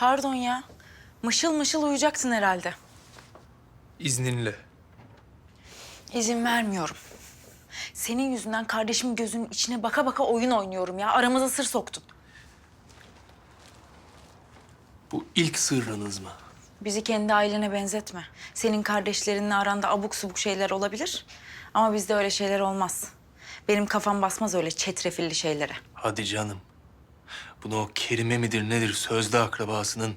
Pardon ya. Mışıl mışıl uyuyacaksın herhalde. İzninle. İzin vermiyorum. Senin yüzünden kardeşimin gözünün içine baka baka oyun oynuyorum ya. Aramıza sır soktun. Bu ilk sırrınız mı? Bizi kendi ailene benzetme. Senin kardeşlerinle aranda abuk subuk şeyler olabilir. Ama bizde öyle şeyler olmaz. Benim kafam basmaz öyle çetrefilli şeylere. Hadi canım. Bunu o Kerime midir nedir sözde akrabasının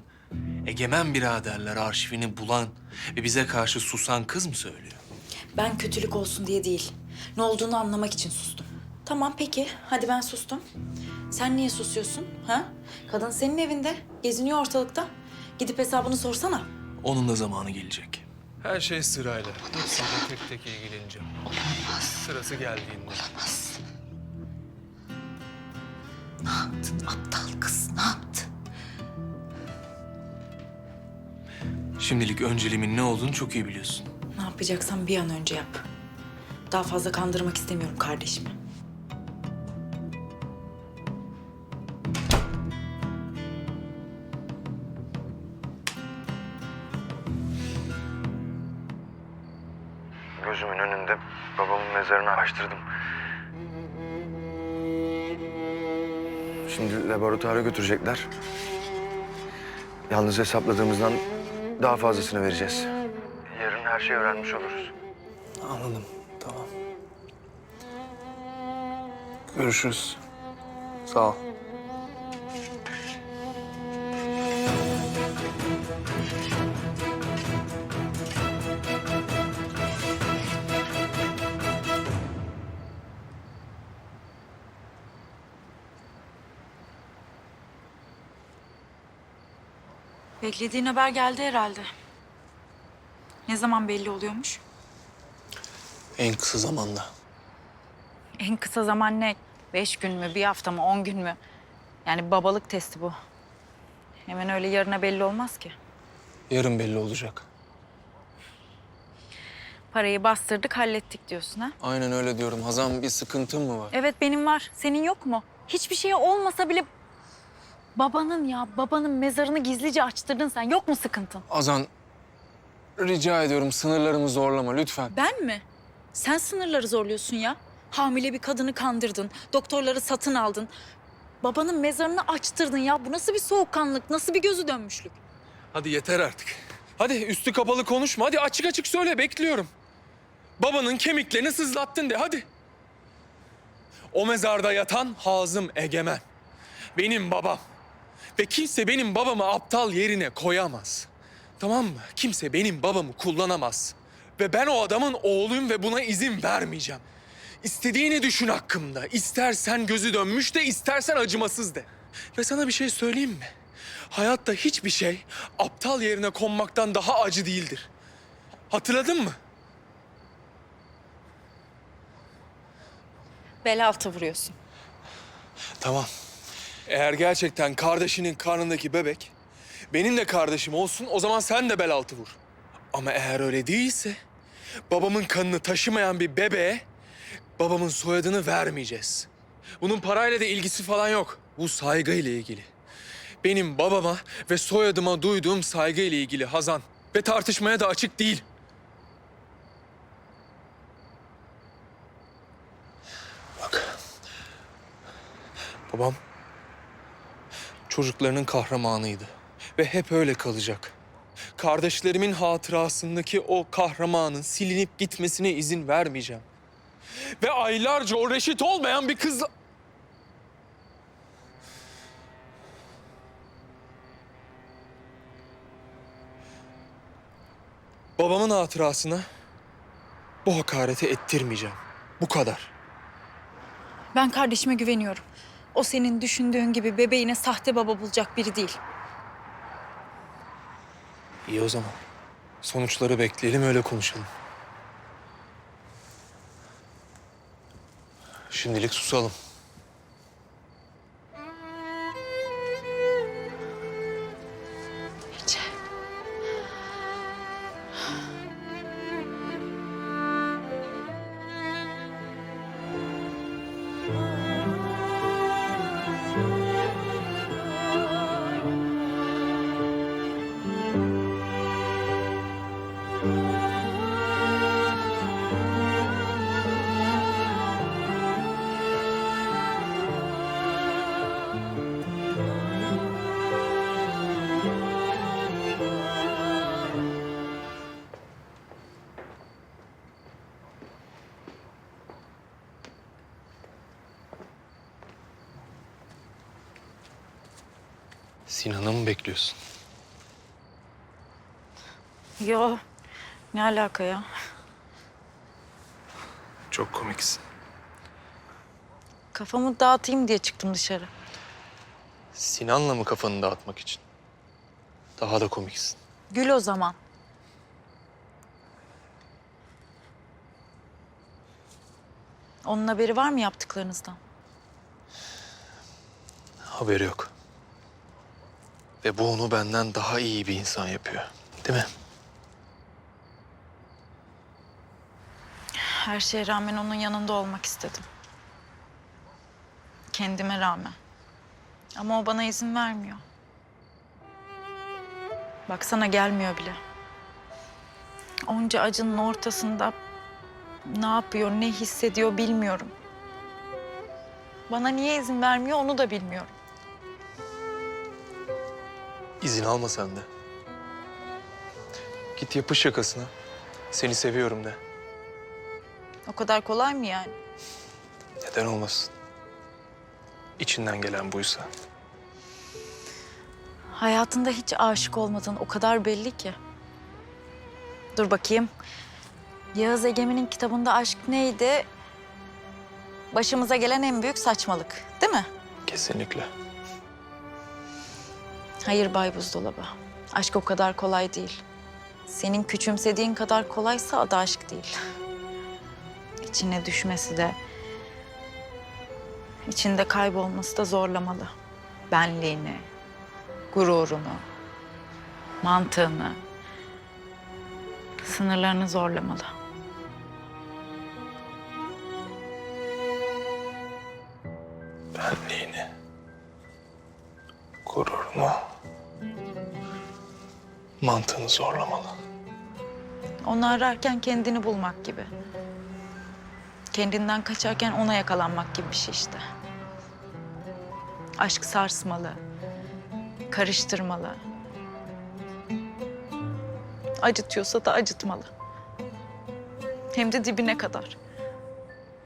egemen biraderler arşivini bulan ve bize karşı susan kız mı söylüyor? Ben kötülük olsun diye değil. Ne olduğunu anlamak için sustum. Tamam peki. Hadi ben sustum. Sen niye susuyorsun? Ha? Kadın senin evinde. Geziniyor ortalıkta. Gidip hesabını sorsana. Onun da zamanı gelecek. Her şey sırayla. Hepsiyle tek tek ilgileneceğim. Sırası geldiğinde. Aptal kız ne yaptı? Şimdilik önceliğimin ne olduğunu çok iyi biliyorsun. Ne yapacaksan bir an önce yap. Daha fazla kandırmak istemiyorum kardeşimi. Şimdi laboratuvara götürecekler. Yalnız hesapladığımızdan daha fazlasını vereceğiz. Yarın her şeyi öğrenmiş oluruz. Anladım. Tamam. Görüşürüz. Sağ ol. Beklediğin haber geldi herhalde. Ne zaman belli oluyormuş? En kısa zamanda. En kısa zaman ne? Beş gün mü, bir hafta mı, on gün mü? Yani babalık testi bu. Hemen öyle yarına belli olmaz ki. Yarın belli olacak. Parayı bastırdık, hallettik diyorsun ha? Aynen öyle diyorum. Hazan bir sıkıntın mı var? Evet benim var. Senin yok mu? Hiçbir şey olmasa bile babanın ya babanın mezarını gizlice açtırdın sen. Yok mu sıkıntın? Azan rica ediyorum sınırlarımı zorlama lütfen. Ben mi? Sen sınırları zorluyorsun ya. Hamile bir kadını kandırdın. Doktorları satın aldın. Babanın mezarını açtırdın ya. Bu nasıl bir soğukkanlık? Nasıl bir gözü dönmüşlük? Hadi yeter artık. Hadi üstü kapalı konuşma. Hadi açık açık söyle bekliyorum. Babanın kemiklerini sızlattın de hadi. O mezarda yatan Hazım Egemen. Benim babam. Ve kimse benim babamı aptal yerine koyamaz. Tamam mı? Kimse benim babamı kullanamaz. Ve ben o adamın oğluyum ve buna izin vermeyeceğim. İstediğini düşün hakkımda. İstersen gözü dönmüş de istersen acımasız de. Ve sana bir şey söyleyeyim mi? Hayatta hiçbir şey aptal yerine konmaktan daha acı değildir. Hatırladın mı? Bel altı vuruyorsun. Tamam. Eğer gerçekten kardeşinin karnındaki bebek benim de kardeşim olsun o zaman sen de bel altı vur. Ama eğer öyle değilse babamın kanını taşımayan bir bebeğe babamın soyadını vermeyeceğiz. Bunun parayla da ilgisi falan yok. Bu saygıyla ilgili. Benim babama ve soyadıma duyduğum saygıyla ilgili Hazan. Ve tartışmaya da açık değil. Bak. Babam çocuklarının kahramanıydı ve hep öyle kalacak. Kardeşlerimin hatırasındaki o kahramanın silinip gitmesine izin vermeyeceğim. Ve aylarca o reşit olmayan bir kızla... Babamın hatırasına bu hakareti ettirmeyeceğim. Bu kadar. Ben kardeşime güveniyorum. O senin düşündüğün gibi bebeğine sahte baba bulacak biri değil. İyi o zaman. Sonuçları bekleyelim öyle konuşalım. Şimdilik susalım. Sinan'ı mı bekliyorsun? Yo. Ne alaka ya? Çok komiksin. Kafamı dağıtayım diye çıktım dışarı. Sinan'la mı kafanı dağıtmak için? Daha da komiksin. Gül o zaman. Onun haberi var mı yaptıklarınızdan? Haberi yok. Ve bu onu benden daha iyi bir insan yapıyor. Değil mi? Her şeye rağmen onun yanında olmak istedim. Kendime rağmen. Ama o bana izin vermiyor. Baksana gelmiyor bile. Onca acının ortasında ne yapıyor, ne hissediyor bilmiyorum. Bana niye izin vermiyor onu da bilmiyorum. İzin alma sen de. Git yapış şakasına. Seni seviyorum de. O kadar kolay mı yani? Neden olmasın? İçinden gelen buysa. Hayatında hiç aşık olmadığın o kadar belli ki. Dur bakayım. Yağız Egemen'in kitabında aşk neydi? Başımıza gelen en büyük saçmalık, değil mi? Kesinlikle. Hayır Bay Buzdolabı. Aşk o kadar kolay değil. Senin küçümsediğin kadar kolaysa adı aşk değil. İçine düşmesi de, içinde kaybolması da zorlamalı. Benliğini, gururunu, mantığını, sınırlarını zorlamalı. Benliğini, gururunu, mantığını zorlamalı. Onu ararken kendini bulmak gibi. Kendinden kaçarken ona yakalanmak gibi bir şey işte. Aşk sarsmalı, karıştırmalı. Acıtıyorsa da acıtmalı. Hem de dibine kadar.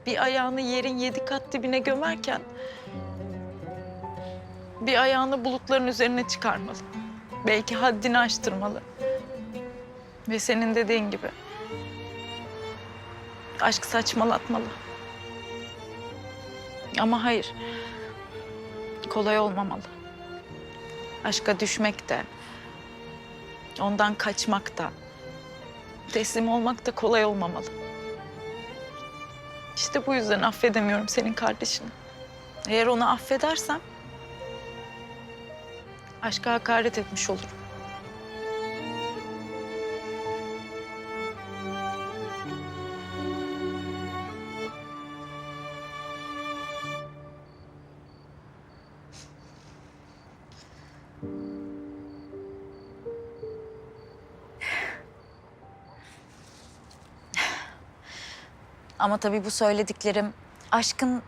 Bir ayağını yerin yedi kat dibine gömerken... ...bir ayağını bulutların üzerine çıkarmalı. Belki haddini aştırmalı. Ve senin dediğin gibi. Aşk saçmalatmalı. Ama hayır. Kolay olmamalı. Aşka düşmek de, ondan kaçmak da, teslim olmak da kolay olmamalı. İşte bu yüzden affedemiyorum senin kardeşini. Eğer onu affedersem aşka hakaret etmiş olurum. Ama tabii bu söylediklerim aşkın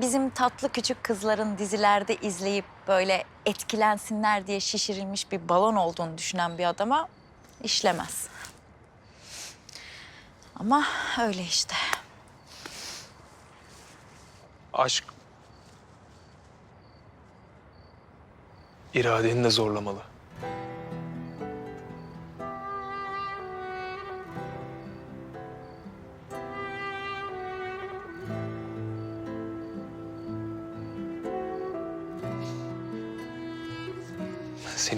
bizim tatlı küçük kızların dizilerde izleyip böyle etkilensinler diye şişirilmiş bir balon olduğunu düşünen bir adama işlemez. Ama öyle işte. Aşk iradeni de zorlamalı.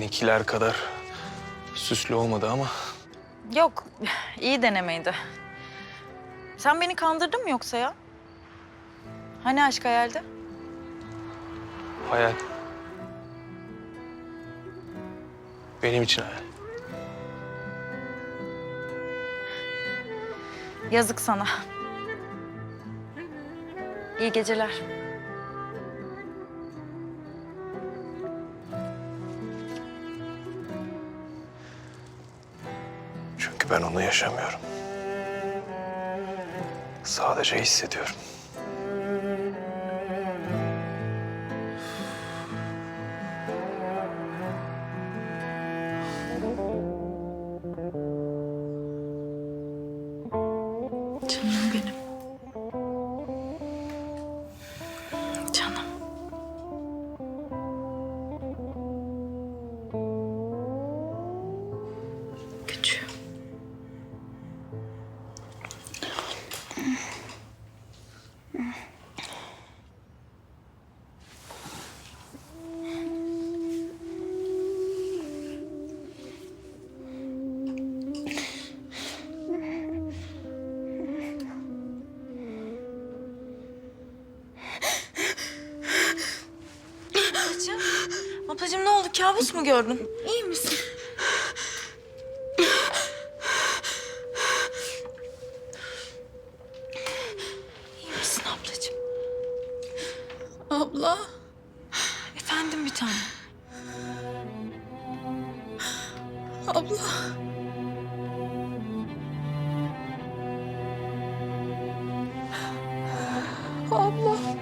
Seninkiler kadar süslü olmadı ama Yok, iyi denemeydi. Sen beni kandırdın mı yoksa ya? Hani aşk hayaldi? hayal. Benim için hayal. Yazık sana. İyi geceler. Ben onu yaşamıyorum. Sadece hissediyorum. Kabus mu gördün? İyi misin? İyi misin ablacığım? Abla. Efendim bir tane. Abla. Abla.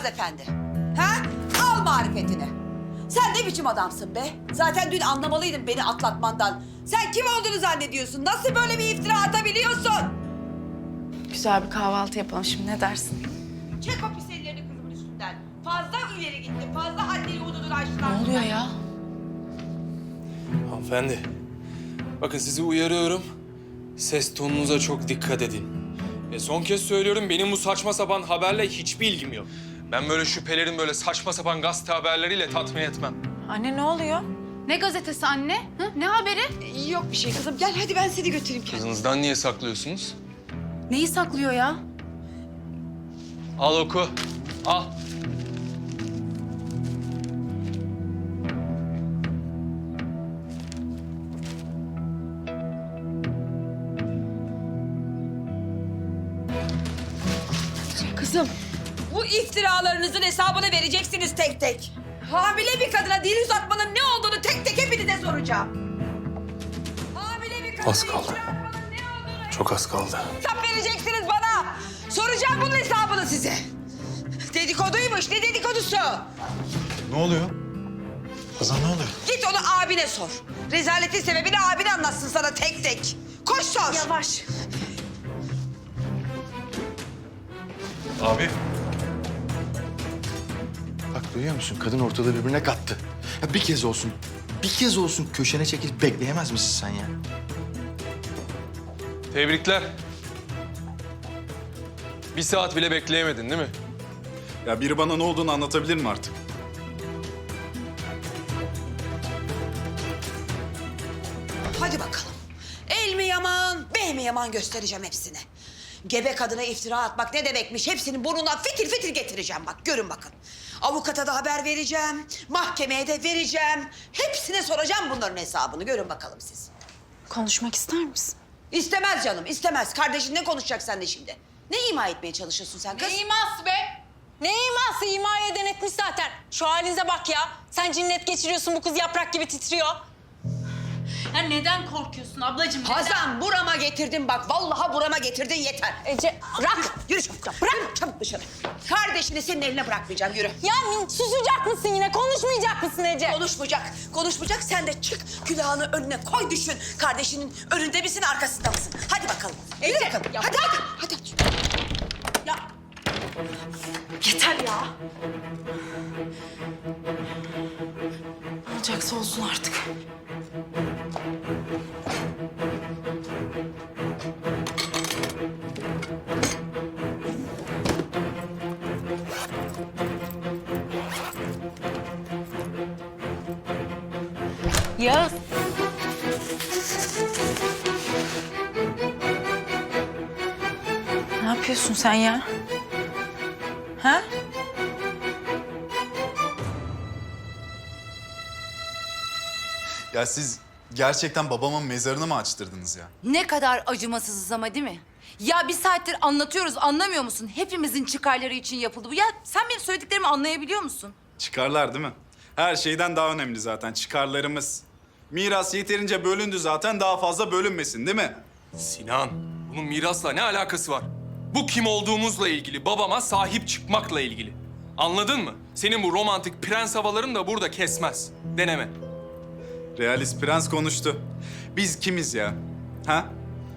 Yaz Efendi? Ha? Al marifetini. Sen ne biçim adamsın be? Zaten dün anlamalıydın beni atlatmandan. Sen kim olduğunu zannediyorsun? Nasıl böyle bir iftira atabiliyorsun? Güzel bir kahvaltı yapalım şimdi ne dersin? Çek o pis ellerini kızımın üstünden. Fazla ileri gitti. Fazla haddi hududunu aştılar. Ne oluyor ya? Hanımefendi, bakın sizi uyarıyorum. Ses tonunuza çok dikkat edin. E son kez söylüyorum, benim bu saçma sapan haberle hiçbir ilgim yok. Ben böyle şüphelerin böyle saçma sapan gazete haberleriyle tatmin etmem. Anne ne oluyor? Ne gazetesi anne? Hı? Ne haberi? Yok bir şey kızım. Gel hadi ben seni götüreyim kendim. Kızınızdan niye saklıyorsunuz? Neyi saklıyor ya? Al oku, al. İftiralarınızın hesabını vereceksiniz tek tek. Hamile bir kadına dil uzatmanın ne olduğunu tek tek hepinize soracağım. Hamile bir kadına Az kaldı. ne olduğunu Çok az kaldı. hesap vereceksiniz bana. Soracağım bunun hesabını size. Dedikoduymuş, ne dedikodusu? Ne oluyor? Hazan ne oluyor? Git onu abine sor. Rezaletin sebebini abine anlatsın sana tek tek. Koş sor. Yavaş. Abi. Bak duyuyor musun? Kadın ortalığı birbirine kattı. Ya bir kez olsun, bir kez olsun köşene çekil bekleyemez misin sen ya? Tebrikler. Bir saat bile bekleyemedin değil mi? Ya biri bana ne olduğunu anlatabilir mi artık? Hadi bakalım. El mi yaman, bey mi yaman göstereceğim hepsine. Gebe kadına iftira atmak ne demekmiş hepsinin burnundan fitil fitil getireceğim bak görün bakın. Avukata da haber vereceğim, mahkemeye de vereceğim. Hepsine soracağım bunların hesabını görün bakalım siz. Konuşmak ister misin? İstemez canım istemez. Kardeşin ne konuşacak sen de şimdi? Ne ima etmeye çalışıyorsun sen kız? Ne iması be? Ne iması? İmaya denetmiş zaten. Şu halinize bak ya. Sen cinnet geçiriyorsun, bu kız yaprak gibi titriyor. Ya neden korkuyorsun ablacığım? neden? Hazan burama getirdin bak. Vallahi burama getirdin yeter. Ece, bırak. Yürü çabuk. Bırak. Yürü çabuk dışarı. Kardeşini senin eline bırakmayacağım yürü. Ya min- susacak mısın yine? Konuşmayacak mısın Ece? Konuşmayacak. Konuşmayacak. Sen de çık külahını önüne koy düşün. Kardeşinin önünde misin arkasında mısın? Hadi bakalım. Yürü bakalım. hadi hadi. Hadi. Ya. Yeter ya. Ne olacaksa olsun artık. Sen ya? Ha? Ya siz gerçekten babamın mezarını mı açtırdınız ya? Ne kadar acımasızız ama değil mi? Ya bir saattir anlatıyoruz anlamıyor musun? Hepimizin çıkarları için yapıldı bu. Ya sen benim söylediklerimi anlayabiliyor musun? Çıkarlar değil mi? Her şeyden daha önemli zaten çıkarlarımız. Miras yeterince bölündü zaten daha fazla bölünmesin değil mi? Sinan, bunun mirasla ne alakası var? Bu kim olduğumuzla ilgili, babama sahip çıkmakla ilgili. Anladın mı? Senin bu romantik prens havaların da burada kesmez. Deneme. Realist prens konuştu. Biz kimiz ya? Ha?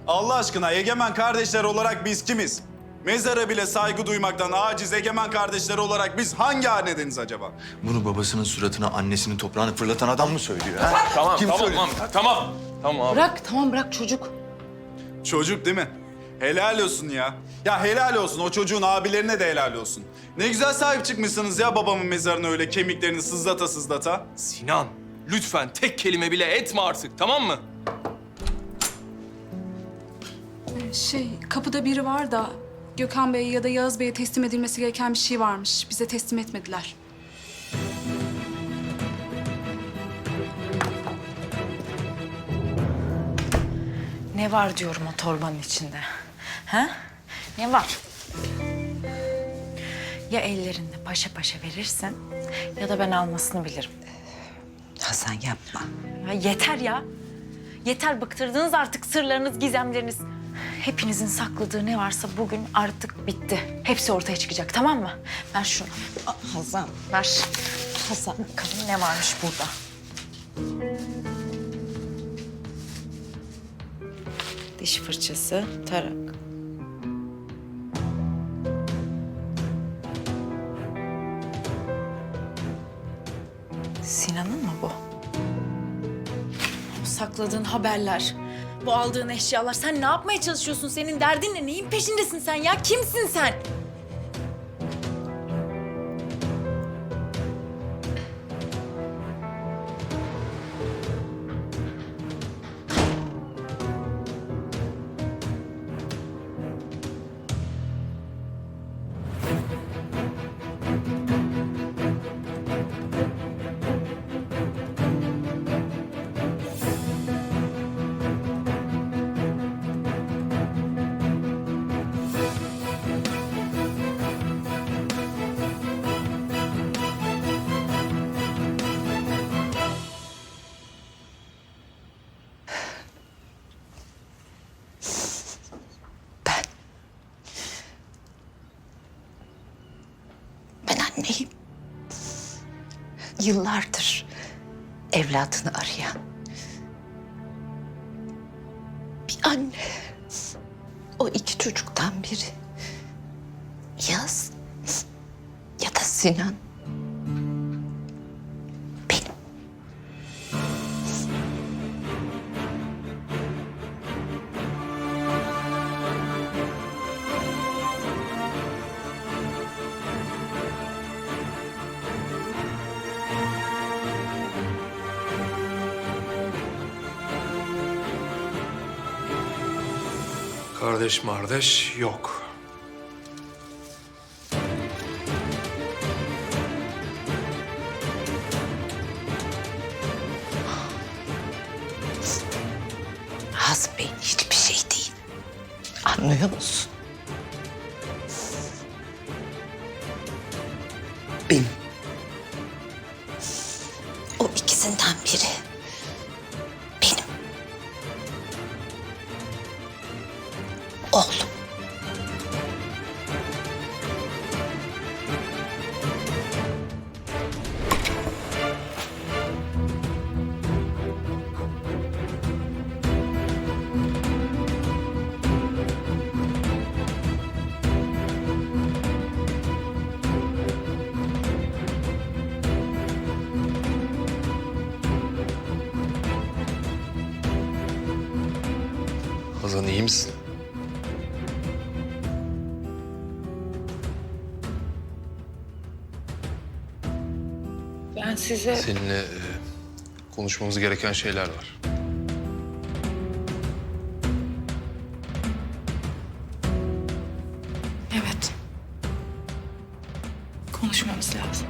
Allah aşkına egemen kardeşler olarak biz kimiz? Mezara bile saygı duymaktan aciz egemen kardeşler olarak biz hangi hanedeniz acaba? Bunu babasının suratına annesinin toprağını fırlatan adam mı söylüyor ha? Tamam, Kim tamam, söylüyor? tamam, tamam. Tamam abi. Bırak tamam bırak çocuk. Çocuk değil mi? Helal olsun ya. Ya helal olsun. O çocuğun abilerine de helal olsun. Ne güzel sahip çıkmışsınız ya babamın mezarına öyle kemiklerini sızlata sızlata. Sinan, lütfen tek kelime bile etme artık, tamam mı? Şey, kapıda biri var da Gökhan Bey ya da Yağız Bey'e teslim edilmesi gereken bir şey varmış. Bize teslim etmediler. Ne var diyorum o torbanın içinde? Ha? Ne var? Ya ellerinde paşa paşa verirsin ya da ben almasını bilirim. Hasan yapma. Ya yeter ya. Yeter bıktırdınız artık sırlarınız, gizemleriniz. Hepinizin sakladığı ne varsa bugün artık bitti. Hepsi ortaya çıkacak tamam mı? Ver şunu. Hasan. Ver. Hasan bakalım ne varmış burada. Diş fırçası, tarak. Sakladığın haberler, bu aldığın eşyalar. Sen ne yapmaya çalışıyorsun? Senin derdin ne? Neyin peşindesin sen ya? Kimsin sen? Yıllardır evladını arayan bir anne. O iki çocuktan biri. Yaz ya da Sinan. Kardeş mardeş yok. Oğlum. Size... Seninle e, konuşmamız gereken şeyler var. Evet. Konuşmamız lazım.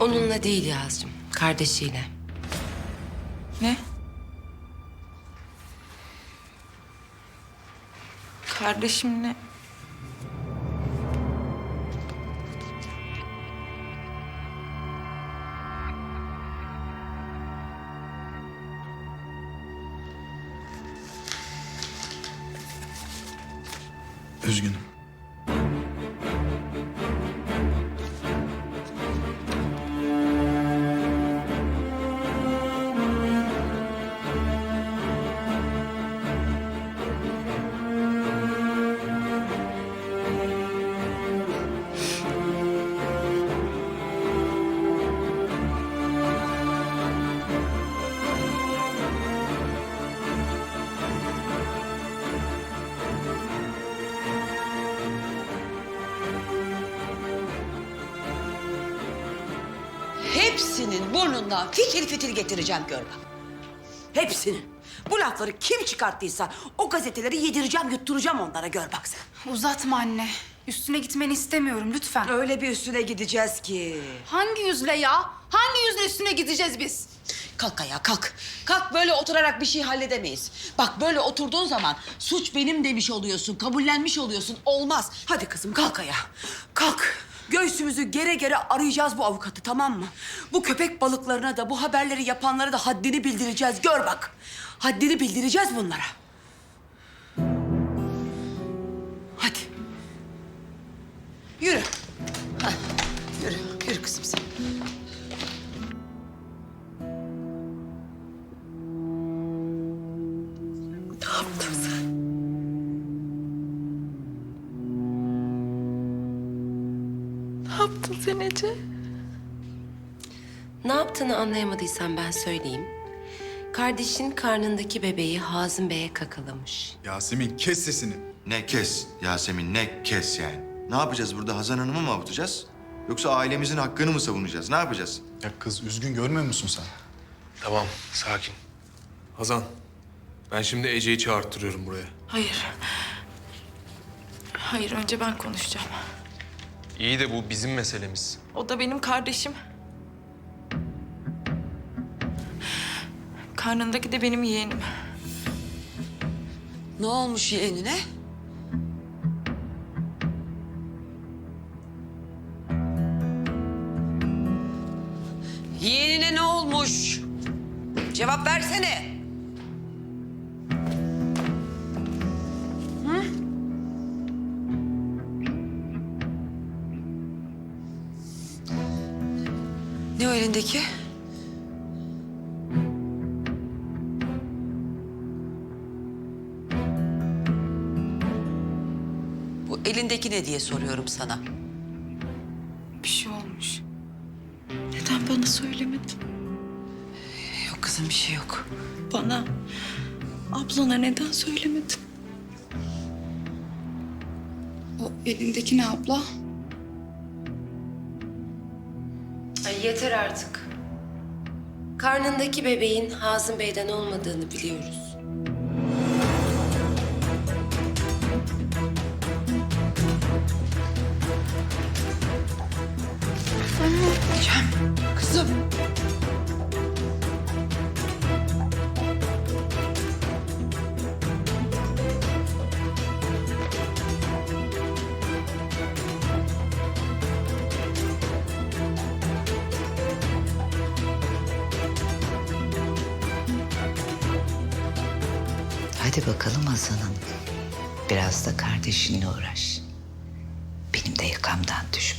Onunla değil Yazcığım, kardeşiyle. Ne? Kardeşimle... burnundan fitil fitil getireceğim gör bak. Hepsinin. Bu lafları kim çıkarttıysa o gazeteleri yedireceğim, yutturacağım onlara gör bak sen. Uzatma anne. Üstüne gitmeni istemiyorum lütfen. Öyle bir üstüne gideceğiz ki. Hangi yüzle ya? Hangi yüzle üstüne gideceğiz biz? Kalk ayağa kalk. Kalk böyle oturarak bir şey halledemeyiz. Bak böyle oturduğun zaman suç benim demiş oluyorsun, kabullenmiş oluyorsun. Olmaz. Hadi kızım kalk ayağa. Kalk. Göğsümüzü gere gere arayacağız bu avukatı tamam mı? Bu köpek balıklarına da bu haberleri yapanlara da haddini bildireceğiz. Gör bak. Haddini bildireceğiz bunlara. Hadi. Yürü. Hah, Yürü, yürü kızım sen. anlayamadıysan ben söyleyeyim. Kardeşin karnındaki bebeği Hazım Bey'e kakalamış. Yasemin kes sesini. Ne kes Yasemin ne kes yani. Ne yapacağız burada Hazan Hanım'ı mı avutacağız? Yoksa ailemizin hakkını mı savunacağız? Ne yapacağız? Ya kız üzgün görmüyor musun sen? Tamam, sakin. Hazan, ben şimdi Ece'yi çağırttırıyorum buraya. Hayır. Hayır önce ben konuşacağım. İyi de bu bizim meselemiz. O da benim kardeşim. Karnındaki de benim yeğenim. Ne olmuş yeğenine? Yeğenine ne olmuş? Cevap versene. Hı? Ne o elindeki? Elindeki ne diye soruyorum sana. Bir şey olmuş. Neden bana söylemedin? Yok kızım bir şey yok. Bana, ablana neden söylemedin? O elindeki ne abla? Ay yeter artık. Karnındaki bebeğin Hazım Bey'den olmadığını biliyoruz. Kızım. Hadi bakalım Hasan Hanım. Biraz da kardeşinle uğraş. Benim de yakamdan düş bakalım.